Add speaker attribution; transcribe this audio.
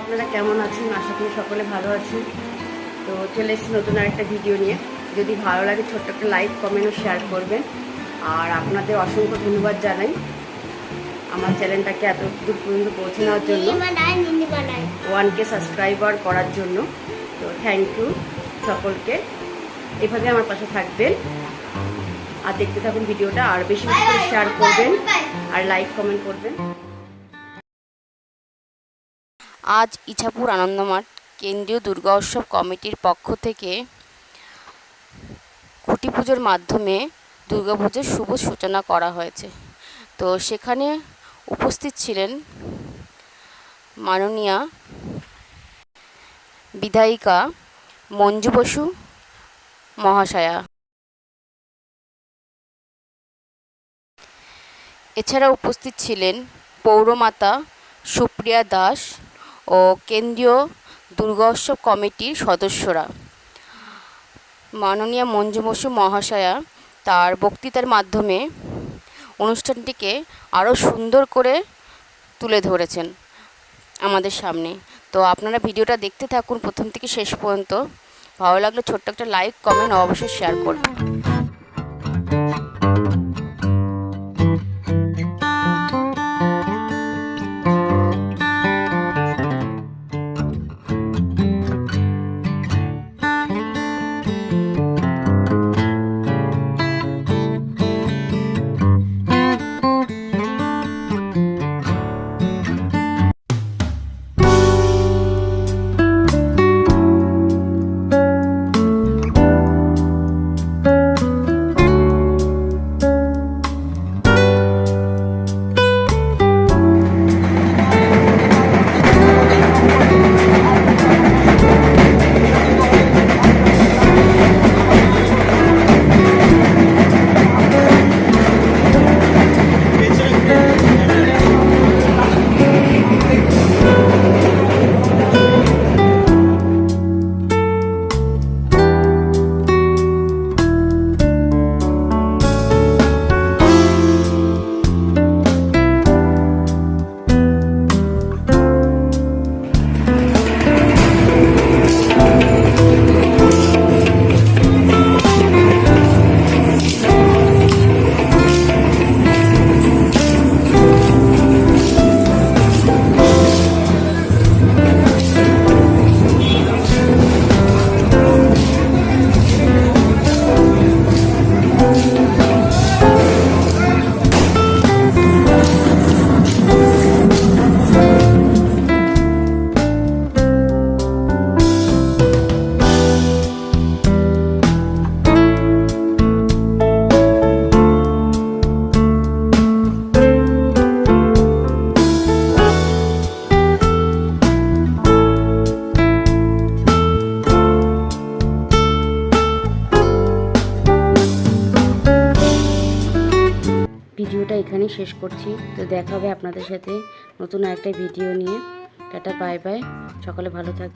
Speaker 1: আপনারা কেমন আছেন? আশা করি সকলে ভালো আছেন। তো চলে এসেছি নতুন আরেকটা ভিডিও নিয়ে। যদি ভালো লাগে, ছোট্ট একটা লাইক কমেন্ট ও শেয়ার করবেন। আর আপনাদের অসংখ্য ধন্যবাদ জানাই আমার চ্যানেলটাকে এত দূর পর্যন্ত পৌঁছে নেওয়ার জন্য। ওয়ান কে সাবস্ক্রাইবার করার জন্য। তো থ্যাংক ইউ সকলকে। এভাবে আমার পাশে থাকবেন। আর দেখতে থাকুন ভিডিওটা। আর বেশি বেশি করে শেয়ার করবেন। আর লাইক কমেন্ট করবেন। আজ ইছাপুর আনন্দমাঠ কেন্দ্রীয় দুর্গা উৎসব কমিটির পক্ষ থেকে খুঁটি পুজোর মাধ্যমে দুর্গাপুজোর শুভ সূচনা করা হয়েছে। তো সেখানে উপস্থিত ছিলেন মাননীয়া বিধায়িকা মঞ্জু বসু মহাশয়া। এছাড়া উপস্থিত ছিলেন পৌরমাতা সুপ্রিয়া দাস ও কেন্দ্রীয় দুর্গোৎসব কমিটির সদস্যরা। মাননীয় মঞ্জু বসু মহাশয়া তার বক্তৃতার মাধ্যমে অনুষ্ঠানটিকে আরও সুন্দর করে তুলে ধরেছেন আমাদের সামনে। তো আপনারা ভিডিওটা দেখতে থাকুন প্রথম থেকে শেষ পর্যন্ত। ভালো লাগলে ছোট্ট একটা লাইক, কমেন্ট, অবশ্যই শেয়ার করবেন। এখানেই শেষ করছি। তো দেখা হবে আপনাদের সাথে নতুন একটা ভিডিও নিয়ে। টাটা বাই বাই সকালে ভালো থাক